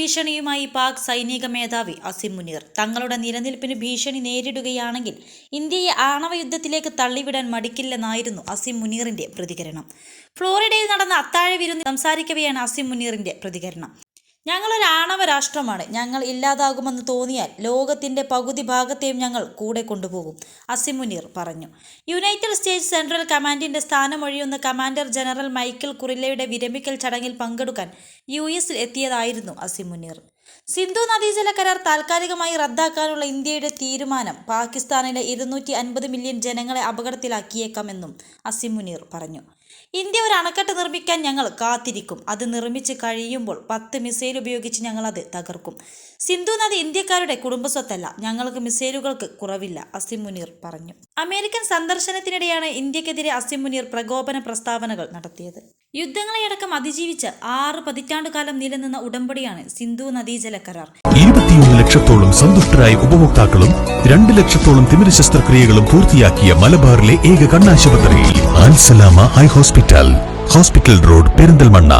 ഭീഷണിയുമായി പാക് സൈനിക മേധാവി അസിം മുനീർ. തങ്ങളുടെ നിലനിൽപ്പിന് ഭീഷണി നേരിടുകയാണെങ്കിൽ ഇന്ത്യയെ ആണവ യുദ്ധത്തിലേക്ക് തള്ളിവിടാൻ മടിക്കില്ലെന്നായിരുന്നു അസിം മുനീറിന്റെ പ്രതികരണം. ഫ്ലോറിഡയിൽ നടന്ന അത്താഴ വിരുന്ന് സംസാരിക്കവെയാണ് അസിം മുനീറിന്റെ പ്രതികരണം. ഞങ്ങളൊരു ആണവ രാഷ്ട്രമാണ് ഞങ്ങൾ ഇല്ലാതാകുമെന്ന് തോന്നിയാൽ ലോകത്തിന്റെ പകുതി ഭാഗത്തെയും ഞങ്ങൾ കൂടെ കൊണ്ടുപോകും അസിമുനീർ പറഞ്ഞു. യുണൈറ്റഡ് സ്റ്റേറ്റ്സ് സെൻട്രൽ കമാൻഡിന്റെ സ്ഥാനമൊഴിയുന്ന കമാൻഡർ ജനറൽ മൈക്കിൾ കുറില്ലയുടെ വിരമിക്കൽ ചടങ്ങിൽ പങ്കെടുക്കാൻ യു എസിൽ എത്തിയതായിരുന്നു അസിമുനീർ സിന്ധു നദീജല കരാർ താൽക്കാലികമായി റദ്ദാക്കാനുള്ള ഇന്ത്യയുടെ തീരുമാനം പാകിസ്ഥാനിലെ ഇരുന്നൂറ്റി അൻപത് മില്യൺ ജനങ്ങളെ അപകടത്തിലാക്കിയേക്കാമെന്നും അസിമുനീർ പറഞ്ഞു. ഇന്ത്യ ഒരു അണക്കെട്ട് നിർമ്മിക്കാൻ ഞങ്ങൾ കാത്തിരിക്കും. അത് നിർമ്മിച്ച് കഴിയുമ്പോൾ പത്ത് മിസൈൽ ഉപയോഗിച്ച് ഞങ്ങൾ അത് തകർക്കും. സിന്ധു നദി ഇന്ത്യക്കാരുടെ കുടുംബസ്വത്തല്ല. ഞങ്ങൾക്ക് മിസൈലുകൾക്ക് കുറവില്ല അസിം മുനീർ പറഞ്ഞു. അമേരിക്കൻ സന്ദർശനത്തിനിടെയാണ് ഇന്ത്യക്കെതിരെ അസിം മുനീർ പ്രകോപന പ്രസ്താവനകൾ നടത്തിയത്. യുദ്ധങ്ങളെയടക്കം അതിജീവിച്ച് ആറ് പതിറ്റാണ്ടുകാലം നിലനിന്ന ഉടമ്പടിയാണ് സിന്ധു നദീജല കരാർ. ഇരുപത്തിയൊന്ന് ലക്ഷത്തോളം സന്തുഷ്ടരായ ഉപഭോക്താക്കളും രണ്ട് ലക്ഷത്തോളം തിമിര ശസ്ത്രക്രിയകളും പൂർത്തിയാക്കിയ മലബാറിലെ ഏക കണ്ണാശുപത്രി Al Salama eye hospital hospital road Perinthalmanna.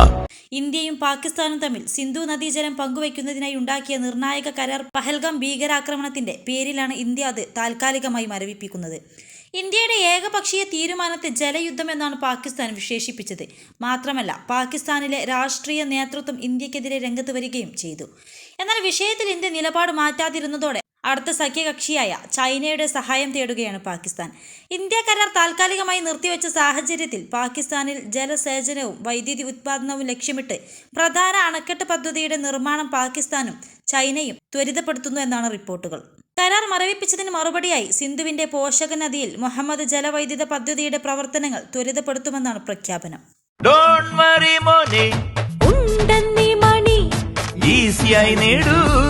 ഇന്ത്യയും പാകിസ്ഥാനും തമ്മിൽ സിന്ധു നദീജലം പങ്കുവയ്ക്കുന്നതിനായി ഉണ്ടാക്കിയ നിർണായക കരാർ പഹൽഗാം ഭീകരാക്രമണത്തിന്റെ പേരിലാണ് ഇന്ത്യ അത് താൽക്കാലികമായി മരവിപ്പിക്കുന്നത്. ഇന്ത്യയുടെ ഏകപക്ഷീയ തീരുമാനത്തെ ജലയുദ്ധം എന്നാണ് പാകിസ്ഥാൻ വിശേഷിപ്പിച്ചത്. മാത്രമല്ല പാകിസ്ഥാനിലെ രാഷ്ട്രീയ നേതൃത്വം ഇന്ത്യക്കെതിരെ രംഗത്ത് വരികയും ചെയ്തു. എന്നാൽ വിഷയത്തിൽ ഇന്ത്യ നിലപാട് മാറ്റാതിരുന്നതോടെ അടുത്ത സഖ്യകക്ഷിയായ ചൈനയുടെ സഹായം തേടുകയാണ് പാകിസ്ഥാൻ. ഇന്ത്യ കരാർ താൽക്കാലികമായി നിർത്തിവെച്ച സാഹചര്യത്തിൽ പാകിസ്ഥാനിൽ ജലസേചനവും വൈദ്യുതി ഉത്പാദനവും ലക്ഷ്യമിട്ട് പ്രധാന അണക്കെട്ട് പദ്ധതിയുടെ നിർമ്മാണം പാകിസ്ഥാനും ചൈനയും ത്വരിതപ്പെടുത്തുന്നു എന്നാണ് റിപ്പോർട്ടുകൾ. കരാർ മരവിപ്പിച്ചതിന് മറുപടിയായി സിന്ധുവിന്റെ പോഷക നദിയിൽ മുഹമ്മദ് ജലവൈദ്യുത പദ്ധതിയുടെ പ്രവർത്തനങ്ങൾ ത്വരിതപ്പെടുത്തുമെന്നാണ് പ്രഖ്യാപനം. ഡോണ്ട് വറി മോനെ. ഉണ്ടെന്നീ മണി. ഈസിയായി നേടൂ.